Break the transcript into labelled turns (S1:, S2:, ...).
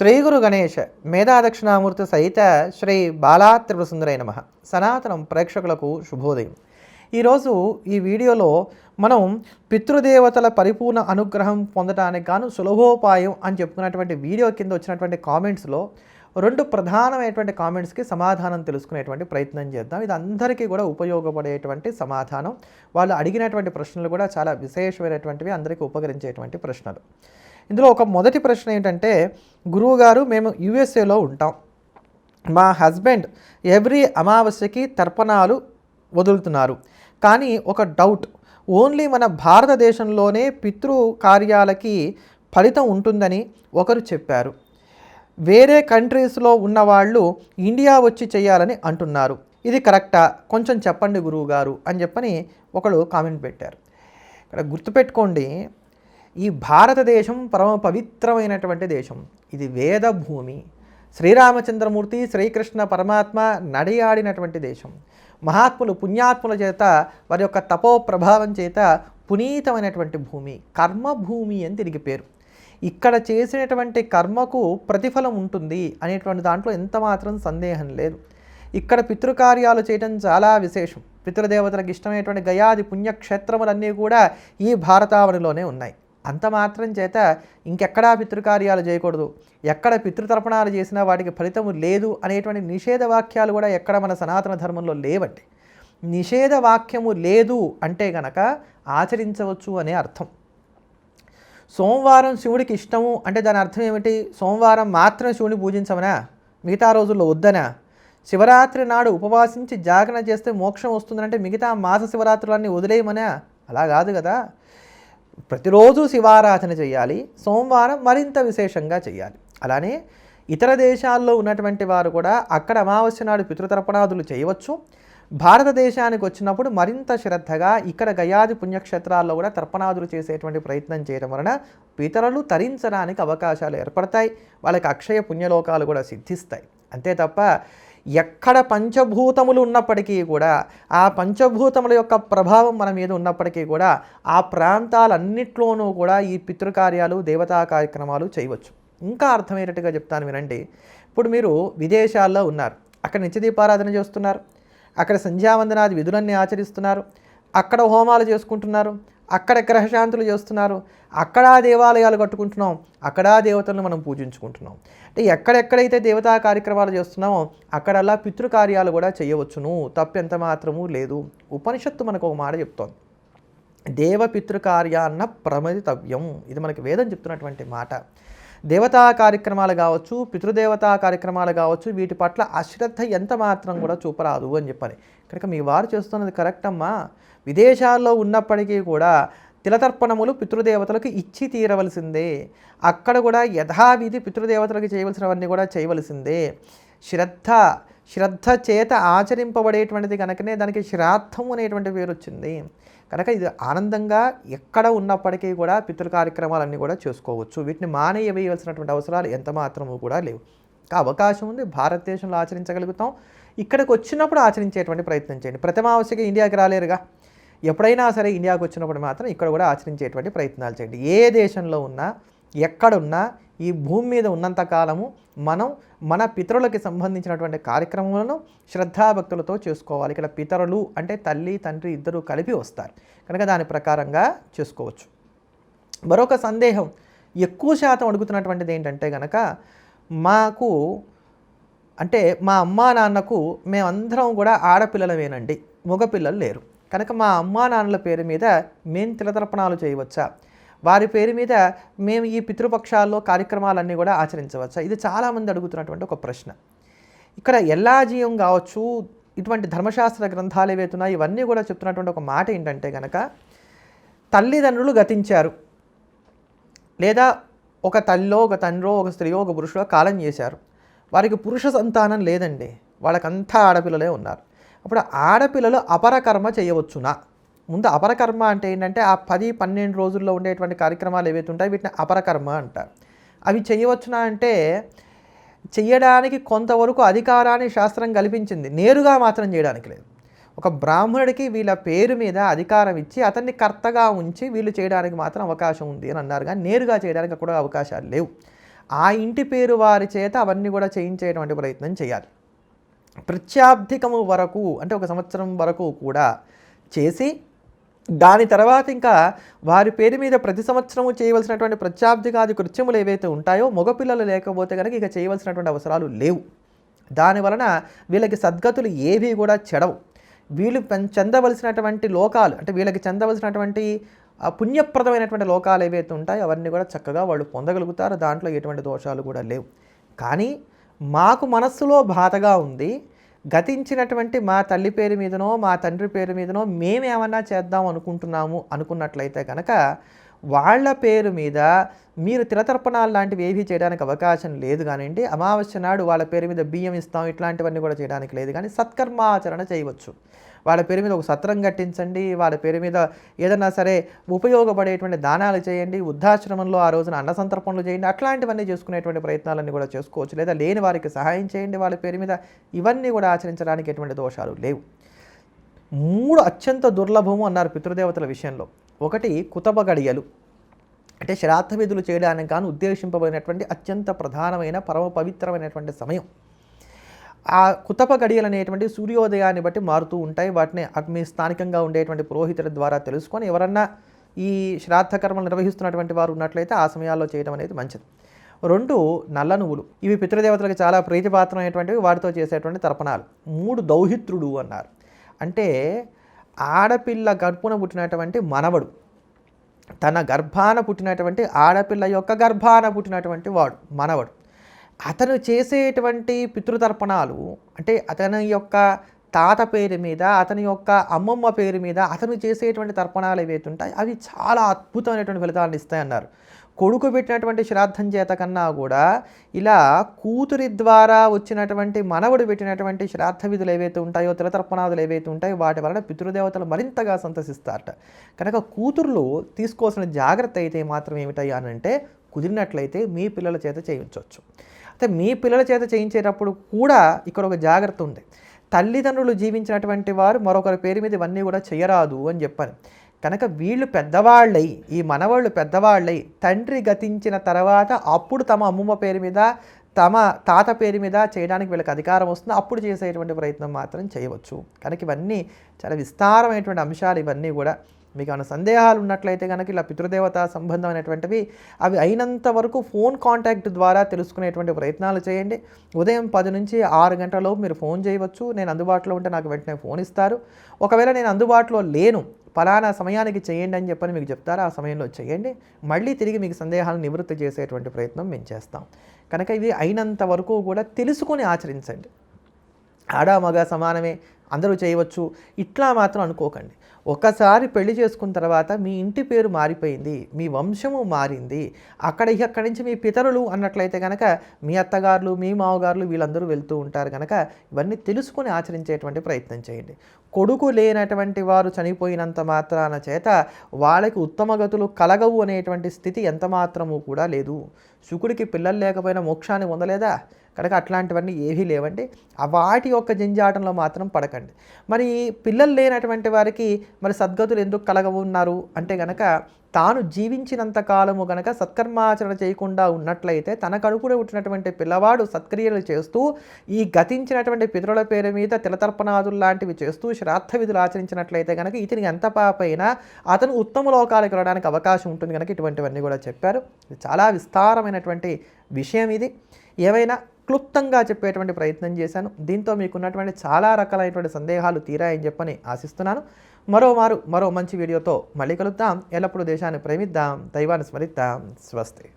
S1: శ్రీ గురు గణేష్ మేధాదక్షిణామూర్తి సహిత శ్రీ బాలా త్రిపురసుందరై నమ. సనాతనం ప్రేక్షకులకు శుభోదయం. ఈరోజు ఈ వీడియోలో మనం పితృదేవతల పరిపూర్ణ అనుగ్రహం పొందడానికి గాను సులభోపాయం అని చెప్పుకున్నటువంటి వీడియో కింద వచ్చినటువంటి కామెంట్స్లో రెండు ప్రధానమైనటువంటి కామెంట్స్కి సమాధానం తెలుసుకునేటువంటి ప్రయత్నం చేద్దాం. ఇది అందరికీ కూడా ఉపయోగపడేటువంటి సమాధానం. వాళ్ళు అడిగినటువంటి ప్రశ్నలు కూడా చాలా విశేషమైనటువంటివి అందరికీ ఉపకరించేటువంటి ప్రశ్నలు. ఇందులో ఒక మొదటి ప్రశ్న ఏంటంటే గురువుగారు మేము యుఎస్ఏలో ఉంటాం. మా హస్బెండ్ ఎవ్రీ అమావాస్యకి తర్పణాలు వదులుతున్నారు. కానీ ఒక డౌట్ ఓన్లీ మన భారతదేశంలోనే పితృ కార్యాలకి ఫలితం ఉంటుందని ఒకరు చెప్పారు. వేరే కంట్రీస్లో ఉన్నవాళ్ళు ఇండియా వచ్చి చేయాలని అంటున్నారు. ఇది కరెక్టా? కొంచెం చెప్పండి గురువు గారు అని చెప్పని ఒకడు కామెంట్ పెట్టారు. ఇక్కడ గుర్తుపెట్టుకోండి ఈ భారతదేశం పరమ పవిత్రమైనటువంటి దేశం. ఇది వేద భూమి. శ్రీరామచంద్రమూర్తి శ్రీకృష్ణ పరమాత్మ నడియాడినటువంటి దేశం. మహాత్ములు పుణ్యాత్ముల చేత వారి యొక్క తపో ప్రభావం చేత పునీతమైనటువంటి భూమి కర్మభూమి అని తిరిగి పేరు. ఇక్కడ చేసినటువంటి కర్మకు ప్రతిఫలం ఉంటుంది అనేటువంటి దాంట్లో ఎంత మాత్రం సందేహం లేదు. ఇక్కడ పితృకార్యాలు చేయడం చాలా విశేషం. పితృదేవతలకు ఇష్టమైనటువంటి గయాది పుణ్యక్షేత్రములన్నీ కూడా ఈ భారతావనిలోనే ఉన్నాయి. అంత మాత్రం చేత ఇంకెక్కడా పితృకార్యాలు చేయకూడదు. ఎక్కడ పితృతర్పణాలు చేసినా వాటికి ఫలితము లేదు అనేటువంటి నిషేధ వాక్యాలు కూడా ఎక్కడ మన సనాతన ధర్మంలో లేవండి. నిషేధ వాక్యము లేదు అంటే గనక ఆచరించవచ్చు అనే అర్థం. సోమవారం శివుడికి ఇష్టము అంటే దాని అర్థం ఏమిటి? సోమవారం మాత్రం శివుని పూజించమనా? మిగతా రోజుల్లో వద్దనా? శివరాత్రి నాడు ఉపవాసించి జాగరణ చేస్తే మోక్షం వస్తుందంటే మిగతా మాస శివరాత్రులన్నీ వదిలేయమనా? అలా కాదు కదా. ప్రతిరోజు శివారాధన చేయాలి సోమవారం మరింత విశేషంగా చేయాలి. అలానే ఇతర దేశాల్లో ఉన్నటువంటి వారు కూడా అక్కడ అమావాస్య నాడు పితృతర్పణాదులు చేయవచ్చు. భారతదేశానికి వచ్చినప్పుడు మరింత శ్రద్ధగా ఇక్కడ గయాది పుణ్యక్షేత్రాల్లో కూడా తర్పణాదులు చేసేటువంటి ప్రయత్నం చేయడం వలన పితరులు తరించడానికి అవకాశాలు ఏర్పడతాయి. వాళ్ళకి అక్షయ పుణ్యలోకాలు కూడా సిద్ధిస్తాయి. అంతే తప్ప ఎక్కడ పంచభూతములు ఉన్నప్పటికీ కూడా ఆ పంచభూతముల యొక్క ప్రభావం మన మీద ఉన్నప్పటికీ కూడా ఆ ప్రాంతాలన్నిట్లోనూ కూడా ఈ పితృకార్యాలు దేవతా కార్యక్రమాలు చేయవచ్చు. ఇంకా అర్థమయ్యేటట్టుగా చెప్తాను వినండి. ఇప్పుడు మీరు విదేశాల్లో ఉన్నారు. అక్కడ నిత్యదీపారాధన చేస్తున్నారు. అక్కడ సంధ్యావందనాది విధులన్నీ ఆచరిస్తున్నారు. అక్కడ హోమాలు చేసుకుంటున్నారు. అక్కడ గ్రహశాంతులు చేస్తున్నారు. అక్కడ దేవాలయాలు కట్టుకుంటున్నాం. అక్కడ దేవతలను మనం పూజించుకుంటున్నాం. అంటే ఎక్కడెక్కడైతే దేవతా కార్యక్రమాలు చేస్తున్నామో అక్కడల్లా పితృకార్యాలు కూడా చేయవచ్చును. తప్పెంత మాత్రము లేదు. ఉపనిషత్తు మనకు ఒక మాట చెప్తోంది. దేవ పితృకార్యాన్న ప్రమదితవ్యం. ఇది మనకి వేదం చెప్తున్నటువంటి మాట. దేవతా కార్యక్రమాలు కావచ్చు పితృదేవతా కార్యక్రమాలు కావచ్చు వీటి పట్ల అశ్రద్ధ ఎంత మాత్రం కూడా చూపరాదు అని చెప్పాలి కనుక మీ వారు చేస్తున్నది కరెక్ట్ అమ్మా విదేశాల్లో ఉన్నప్పటికీ కూడా తిలతర్పణములు పితృదేవతలకు ఇచ్చి తీరవలసిందే. అక్కడ కూడా యథావిధి పితృదేవతలకు చేయవలసినవన్నీ కూడా చేయవలసిందే. శ్రద్ధ శ్రద్ధ చేత ఆచరింపబడేటువంటిది కనుకనే దానికి శ్రాద్ధం అనేటువంటి పేరు వచ్చింది. కనుక ఇది ఆనందంగా ఎక్కడ ఉన్నప్పటికీ కూడా పితృ కార్యక్రమాలన్నీ కూడా చేసుకోవచ్చు. వీటిని మానేయవేయవలసినటువంటి అవసరాలు ఎంత మాత్రము కూడా లేవు. అవకాశం ఉంది భారతదేశంలో ఆచరించగలుగుతాం. ఇక్కడికి వచ్చినప్పుడు ఆచరించేటువంటి ప్రయత్నం చేయండి. ప్రథమావశ్యక ఇండియాకి రాలేరుగా. ఎప్పుడైనా సరే ఇండియాకు వచ్చినప్పుడు మాత్రం ఇక్కడ కూడా ఆచరించేటువంటి ప్రయత్నాలు చేయండి. ఏ దేశంలో ఉన్నా ఎక్కడున్నా ఈ భూమి మీద ఉన్నంతకాలము మనం మన పితరులకి సంబంధించినటువంటి కార్యక్రమాలను శ్రద్ధాభక్తులతో చేసుకోవాలి. ఇక్కడ పితరులు అంటే తల్లి తండ్రి ఇద్దరు కలిపి వస్తారు. కనుక దాని ప్రకారంగా చేసుకోవచ్చు. మరొక సందేహం ఎక్కువ శాతం అడుగుతున్నటువంటిది ఏంటంటే కనుక మాకు అంటే మా అమ్మా నాన్నకు మేమందరం కూడా ఆడపిల్లలమేనండి. మగపిల్లలు లేరు. కనుక మా అమ్మా నాన్నల పేరు మీద మేము తిలతర్పణాలు చేయవచ్చా? వారి పేరు మీద మేము ఈ పితృపక్షాల్లో కార్యక్రమాలన్నీ కూడా ఆచరించవచ్చా? ఇది చాలామంది అడుగుతున్నటువంటి ఒక ప్రశ్న. ఇక్కడ ఎల్లాజీయం కావచ్చు ఇటువంటి ధర్మశాస్త్ర గ్రంథాలు ఏవైతున్నాయి ఇవన్నీ కూడా చెప్తున్నటువంటి ఒక మాట ఏంటంటే కనుక తల్లిదండ్రులు గతించారు. లేదా ఒక తల్లో ఒక తండ్రో ఒక స్త్రీయో ఒక పురుషుడో కాలం చేశారు. వారికి పురుష సంతానం లేదండి. వాళ్ళకంతా ఆడపిల్లలే ఉన్నారు. అప్పుడు ఆడపిల్లలు అపరకర్మ చేయవచ్చునా. ముందు అపరకర్మ అంటే ఏంటంటే ఆ పది పన్నెండు రోజుల్లో ఉండేటువంటి కార్యక్రమాలు ఏవైతే ఉంటాయో వీటిని అపరకర్మ అంటారు. అవి చేయవచ్చునా అంటే చేయడానికి కొంతవరకు అధికారాన్ని శాస్త్రం కల్పించింది. నేరుగా మాత్రం చేయడానికి లేదు. ఒక బ్రాహ్మణుడికి వీళ్ళ పేరు మీద అధికారం ఇచ్చి అతన్ని కర్తగా ఉంచి వీళ్ళు చేయడానికి మాత్రం అవకాశం ఉంది అని అన్నారు. కానీ నేరుగా చేయడానికి కూడా అవకాశాలు లేవు. ఆ ఇంటి పేరు వారి చేత అవన్నీ కూడా చేయించేటువంటి ప్రయత్నం చేయాలి. ప్రత్యాబ్ధికము వరకు అంటే ఒక సంవత్సరం వరకు కూడా చేసి దాని తర్వాత ఇంకా వారి పేరు మీద ప్రతి సంవత్సరము చేయవలసినటువంటి ప్రత్యాబ్ధికాది కృత్యములు ఏవైతే ఉంటాయో మగపిల్లలు లేకపోతే కనుక ఇక చేయవలసినటువంటి అవసరాలు లేవు. దాని వలన వీళ్ళకి సద్గతులు ఏవి కూడా చెడవు. వీళ్ళు చెందవలసినటువంటి లోకాలు అంటే వీళ్ళకి చెందవలసినటువంటి పుణ్యప్రదమైనటువంటి లోకాలు ఏవైతే ఉంటాయో అవన్నీ కూడా చక్కగా వాళ్ళు పొందగలుగుతారు దాంట్లో ఎటువంటి దోషాలు కూడా లేవు. కానీ మాకు మనస్సులో బాధగా ఉంది. గతించినటువంటి మా తల్లి పేరు మీదనో మా తండ్రి పేరు మీదనో మేమేమన్నా చేద్దాం అనుకుంటున్నాము అనుకున్నట్లయితే కనుక వాళ్ళ పేరు మీద మీరు తిలతర్పణాలు లాంటివి ఏవి చేయడానికి అవకాశం లేదు కానివ్వండి. అమావాస్య నాడు వాళ్ళ పేరు మీద బియ్యం ఇస్తాం ఇట్లాంటివన్నీ కూడా చేయడానికి లేదు కానీ సత్కర్మాచరణ చేయవచ్చు. వాళ్ళ పేరు మీద ఒక సత్రం కట్టించండి వాళ్ళ పేరు మీద ఏదన్నా సరే ఉపయోగపడేటువంటి దానాలు చేయండి వృద్ధాశ్రమంలో ఆ రోజున అన్న సంతర్పణలు చేయండి అట్లాంటివన్నీ చేసుకునేటువంటి ప్రయత్నాలన్నీ కూడా చేసుకోవచ్చు. లేదా లేని వారికి సహాయం చేయండి వాళ్ళ పేరు మీద ఇవన్నీ కూడా ఆచరించడానికి ఎటువంటి దోషాలు లేవు. మూడు అత్యంత దుర్లభము అన్నారు పితృదేవతల విషయంలో. ఒకటి కుతబ గడియలు. అంటే శ్రాద్ధ విధులు చేయడానికి గాను ఉద్దేశింపబడినటువంటి అత్యంత ప్రధానమైన పరమ పవిత్రమైనటువంటి సమయం. ఆ కుతప గడియలు అనేటువంటి సూర్యోదయాన్ని బట్టి మారుతూ ఉంటాయి. వాటిని మీ స్థానికంగా ఉండేటువంటి పురోహితుల ద్వారా తెలుసుకొని ఎవరన్నా ఈ శ్రాద్ధ కర్మలు నిర్వహిస్తున్నటువంటి వారు ఉన్నట్లయితే ఆ సమయాల్లో చేయడం అనేది మంచిది. రెండు నల్ల నువ్వులు. ఇవి పితృదేవతలకు చాలా ప్రీతిపాత్రమైనటువంటివి. వాటితో చేసేటువంటి తర్పణాలు. మూడు దౌహిత్రుడు అన్నారు. అంటే ఆడపిల్ల గర్భున పుట్టినటువంటి మనవడు తన గర్భాన పుట్టినటువంటి ఆడపిల్ల యొక్క గర్భాన పుట్టినటువంటి వాడు మనవడు. అతను చేసేటువంటి పితృతర్పణాలు అంటే అతని యొక్క తాత పేరు మీద అతని యొక్క అమ్మమ్మ పేరు మీద అతను చేసేటువంటి తర్పణాలు ఏవైతే ఉంటాయి అవి చాలా అద్భుతమైనటువంటి ఫలితాలను ఇస్తాయన్నారు. కొడుకు పెట్టినటువంటి శ్రాద్ధం చేత కన్నా కూడా ఇలా కూతురి ద్వారా వచ్చినటువంటి మనవడు పెట్టినటువంటి శ్రాద్ధ విధులు ఏవైతే ఉంటాయో తిలతర్పణాదులు ఏవైతే ఉంటాయో వాటి వలన పితృదేవతలు మరింతగా సంతసిస్తారట. కనుక కూతుర్లు తీసుకోవాల్సిన జాగ్రత్త అయితే మాత్రం ఏమిటయ్యానంటే అని అంటే కుదిరినట్లయితే మీ పిల్లల చేత చేయించవచ్చు. అయితే మీ పిల్లల చేత చేయించేటప్పుడు కూడా ఇక్కడ ఒక జాగ్రత్త ఉంది. తల్లిదండ్రులు జీవించినటువంటి వారు మరొకరి పేరు మీద ఇవన్నీ కూడా చేయరాదు అని చెప్పాను కనుక వీళ్ళు పెద్దవాళ్ళై ఈ మనవాళ్ళు పెద్దవాళ్ళై తండ్రి గతించిన తర్వాత అప్పుడు తమ అమ్మమ్మ పేరు మీద తమ తాత పేరు మీద చేయడానికి వీళ్ళకి అధికారం వస్తుంది. అప్పుడు చేసేటువంటి ప్రయత్నం మాత్రం చేయవచ్చు. కనుక ఇవన్నీ చాలా విస్తారమైనటువంటి అంశాలు ఇవన్నీ కూడా మీకు ఏమైనా సందేహాలు ఉన్నట్లయితే కనుక ఇలా పితృదేవత సంబంధమైనటువంటివి అవి అయినంత వరకు ఫోన్ కాంటాక్ట్ ద్వారా తెలుసుకునేటువంటి ప్రయత్నాలు చేయండి. ఉదయం పది నుంచి ఆరు గంటలలోపు మీరు ఫోన్ చేయవచ్చు. నేను అందుబాటులో ఉంటే నాకు వెంటనే ఫోన్ ఇస్తారు. ఒకవేళ నేను అందుబాటులో లేను ఫలానా సమయానికి చేయండి అని చెప్పని మీకు చెప్తారు. ఆ సమయంలో చేయండి. మళ్ళీ తిరిగి మీకు సందేహాలను నివృత్తి చేసేటువంటి ప్రయత్నం మేము చేస్తాం. కనుక ఇవి అయినంత వరకు కూడా తెలుసుకొని ఆచరించండి. ఆడ మగ సమానమే అందరూ చేయవచ్చు. ఇట్లా మాత్రం అనుకోకండి. ఒకసారి పెళ్ళి చేసుకున్న తర్వాత మీ ఇంటి పేరు మారిపోయింది మీ వంశము మారింది అక్కడ ఇక అక్కడి నుంచి మీ పితరులు అన్నట్లయితే కనుక మీ అత్తగారులు మీ మామగారులు వీళ్ళందరూ వెళ్తూ ఉంటారు కనుక ఇవన్నీ తెలుసుకొని ఆచరించేటువంటి ప్రయత్నం చేయండి. కొడుకు లేనటువంటి వారు చనిపోయినంత మాత్రాన చేత వాళ్ళకి ఉత్తమ గతులు కలగవు అనేటువంటి స్థితి ఎంత మాత్రము కూడా లేదు. శుకుడికి పిల్లలు లేకపోయినా మోక్షాన్ని పొందలేదా? కనుక అట్లాంటివన్నీ ఏవీ లేవండి. ఆ వాటి యొక్క జంజాటంలో మాత్రం పడకండి. మరి పిల్లలు లేనటువంటి వారికి మరి సద్గతులు ఎందుకు కలగవున్నారు? అంటే కనుక తాను జీవించినంత కాలము గనక సత్కర్మాచరణ చేయకుండా ఉన్నట్లయితే తన కడుపులో పుట్టినటువంటి పిల్లవాడు సత్క్రియలు చేస్తూ ఈ గతించినటువంటి పితరుల పేరు మీద తిలతర్పణాదులు లాంటివి చేస్తూ శ్రాద్ధ విధులు ఆచరించినట్లయితే కనుక ఇతని ఎంత పాపైనా అతను ఉత్తమ లోకాలకు వెళ్ళడానికి అవకాశం ఉంటుంది కనుక ఇటువంటివన్నీ కూడా చెప్పారు. ఇది చాలా విస్తారమైనటువంటి విషయం ఇది. ఏవైనా క్లుప్తంగా చెప్పేటువంటి ప్రయత్నం చేశాను. దీంతో మీకున్నటువంటి చాలా రకాలైనటువంటి సందేహాలు తీరాయని చెప్పని ఆశిస్తున్నాను. మరోమారు మరో మంచి వీడియోతో మళ్ళీ కలుద్దాం. ఎల్లప్పుడూ దేశాన్ని ప్రేమిద్దాం. దైవాన్ని స్మరిద్దాం. స్వస్తి.